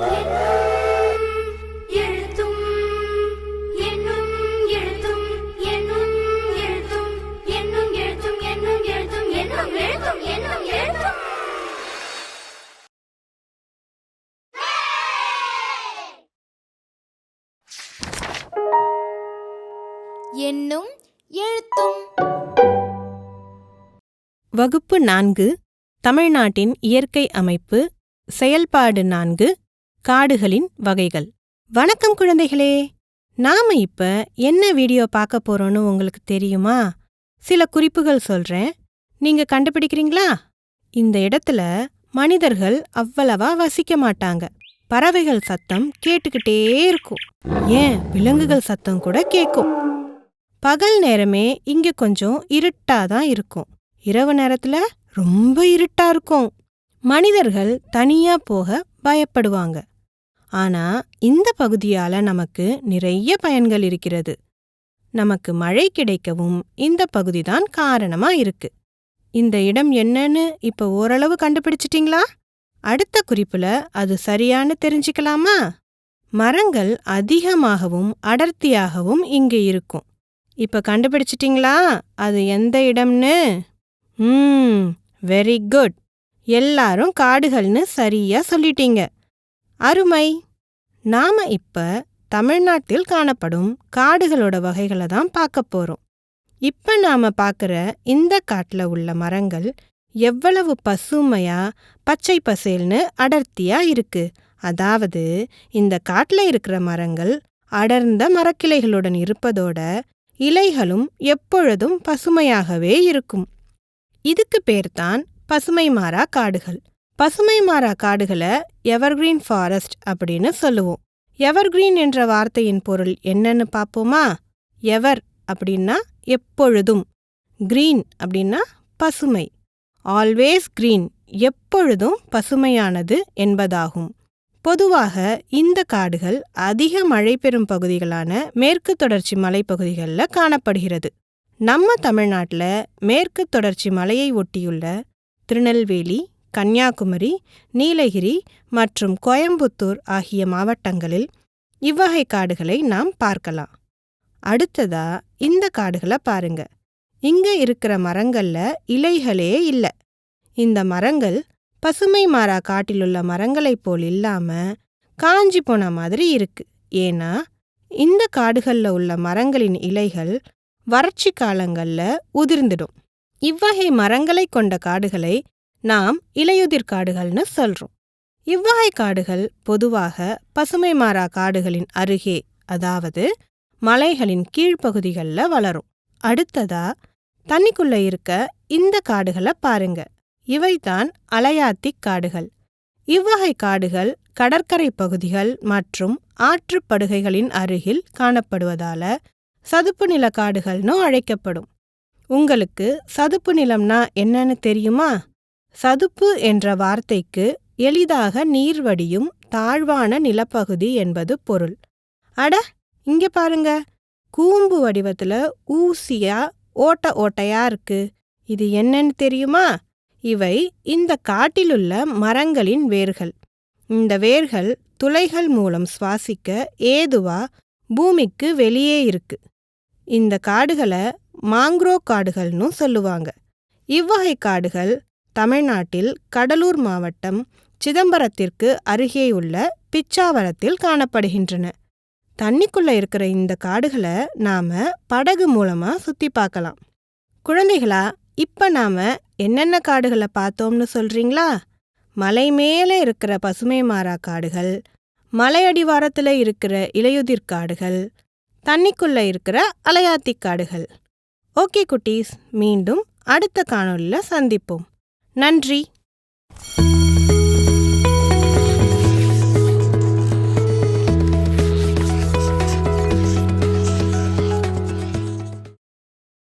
என்னும் என்னும் எழுத்தும் வகுப்பு நான்கு தமிழ்நாட்டின் இயற்கை அமைப்பு செயல்பாடு நான்கு காடுகளின் வகைகள். வணக்கம் குழந்தைகளே! நாம இப்ப என்ன வீடியோ பார்க்க போறோம்னு உங்களுக்கு தெரியுமா? சில குறிப்புகள் சொல்றேன். நீங்க கண்டுபிடிக்கிறீங்களா? இந்த இடத்துல மனிதர்கள் அவ்வளவா வசிக்க மாட்டாங்க. பறவைகள் சத்தம் கேட்டுக்கிட்டே இருக்கும். ஏன்? விலங்குகள் சத்தம் கூட கேட்கும் பகல் நேரமே இங்க கொஞ்சம் இருட்டா தான் இருக்கும். இரவு நேரத்துல ரொம்ப இருட்டா இருக்கும். மனிதர்கள் தனியா போக பயப்படுவாங்க. ஆனா இந்த பகுதியால நமக்கு நிறைய பயன்கள் இருக்கிறது. நமக்கு மழை கிடைக்கவும் இந்த பகுதிதான் காரணமா இருக்கு. இந்த இடம் என்னன்னு இப்ப ஓரளவு கண்டுபிடிச்சிட்டிங்களா? அடுத்த குறிப்புல அது சரியான்னு தெரிஞ்சுக்கலாமா? மரங்கள் அதிகமாகவும் அடர்த்தியாகவும் இங்க இருக்கும். இப்ப கண்டுபிடிச்சிட்டிங்களா? அது எந்த இடம்னு? ம் வெரி குட். எல்லாரும் காடுகள்னு சரியா சொல்லிட்டீங்க. அருமை. நாம இப்ப தமிழ்நாட்டில் காணப்படும் காடுகளோட வகைகளை தான் பார்க்க போறோம். இப்ப நாம பார்க்குற இந்த காட்டுல உள்ள மரங்கள் எவ்வளவு பசுமையா பச்சை பசேல்னு அடர்த்தியா இருக்கு. அதாவது இந்த காட்டுல இருக்கிற மரங்கள் அடர்ந்த மரக்கிளைகளுடன் இருப்பதோட இலைகளும் எப்பொழுதும் பசுமையாகவே இருக்கும். இதுக்கு பேர்தான் பசுமை மாறா காடுகள். பசுமை மாறா காடுகளை எவர்கிரீன் ஃபாரஸ்ட் அப்படின்னு சொல்லுவோம். எவர்கிரீன் என்ற வார்த்தையின் பொருள் என்னன்னு பாப்போமா எவர் அப்படின்னா எப்பொழுதும். கிரீன் அப்படின்னா பசுமை. ஆல்வேஸ் கிரீன் எப்பொழுதும் பசுமையானது என்பதாகும். பொதுவாக இந்த காடுகள் அதிக மழை பெறும் பகுதிகளான மேற்கு தொடர்ச்சி மலைப்பகுதிகளில் காணப்படுகிறது. நம்ம தமிழ்நாட்டில் மேற்கு தொடர்ச்சி மலையை ஒட்டியுள்ள திருநெல்வேலி கன்னியாகுமரி நீலகிரி மற்றும் கோயம்புத்தூர் ஆகிய மாவட்டங்களில் இவ்வகை காடுகளை நாம் பார்க்கலாம். அடுத்ததா இந்த காடுகளை பாருங்க. இங்க இருக்கிற மரங்கள்ல இலைகளே இல்ல. இந்த மரங்கள் பசுமை மாறா காட்டிலுள்ள மரங்களைப் போல் இல்லாம காஞ்சி போன மாதிரி இருக்கு. ஏன்னா இந்த காடுகள்ல உள்ள மரங்களின் இலைகள் வறட்சி காலங்கள்ல உதிர்ந்திடும். இவ்வகை மரங்களை கொண்ட காடுகளை நாம் இலையுதிர் காடுகள்னு சொல்றோம். இவ்வகை காடுகள் பொதுவாக பசுமை மாறா காடுகளின் அருகே அதாவது மலைகளின் கீழ்ப்பகுதிகளில் வளரும். அடுத்ததா தண்ணிக்குள்ள இருக்க இந்த காடுகளை பாருங்க. இவைதான் அலையாத்திக் காடுகள். இவ்வகை காடுகள் கடற்கரை பகுதிகள் மற்றும் ஆற்றுப்படுகைகளின் அருகில் காணப்படுவதால சதுப்பு நில காடுகள்னு அழைக்கப்படும். உங்களுக்கு சதுப்பு நிலம்னா என்னன்னு தெரியுமா? சதுப்பு என்ற வார்த்தைக்கு எளிதாக நீர் வடியும் தாழ்வான நிலப்பகுதி என்பது பொருள். அட இங்க பாருங்க. கூம்பு வடிவத்துல ஊசியா ஓட்ட ஓட்டையா இருக்கு. இது என்னன்னு தெரியுமா? இவை இந்த காட்டிலுள்ள மரங்களின் வேர்கள். இந்த வேர்கள் துளைகள் மூலம் சுவாசிக்க ஏதுவா பூமிக்கு வெளியே இருக்கு. இந்த காடுகளை மாங்க்ரோ காடுகள்னு சொல்லுவாங்க. இவ்வகை காடுகள் தமிழ்நாட்டில் கடலூர் மாவட்டம் சிதம்பரத்திற்கு அருகேயுள்ள பிச்சாவரத்தில் காணப்படுகின்றன. தண்ணிக்குள்ள இருக்கிற இந்த காடுகளை நாம படகு மூலமா சுத்தி பார்க்கலாம். குழந்தைகளா இப்ப நாம என்னென்ன காடுகளை பார்த்தோம்னு சொல்றீங்களா? மலை மேலே இருக்கிற பசுமை மாறா காடுகள் மலையடிவாரத்துல இருக்கிற இலையுதிர் காடுகள் தண்ணிக்குள்ள இருக்கிற அலையாத்தி காடுகள். ஓகே குட்டீஸ் மீண்டும் அடுத்த காணொலியில் சந்திப்போம். நன்றி.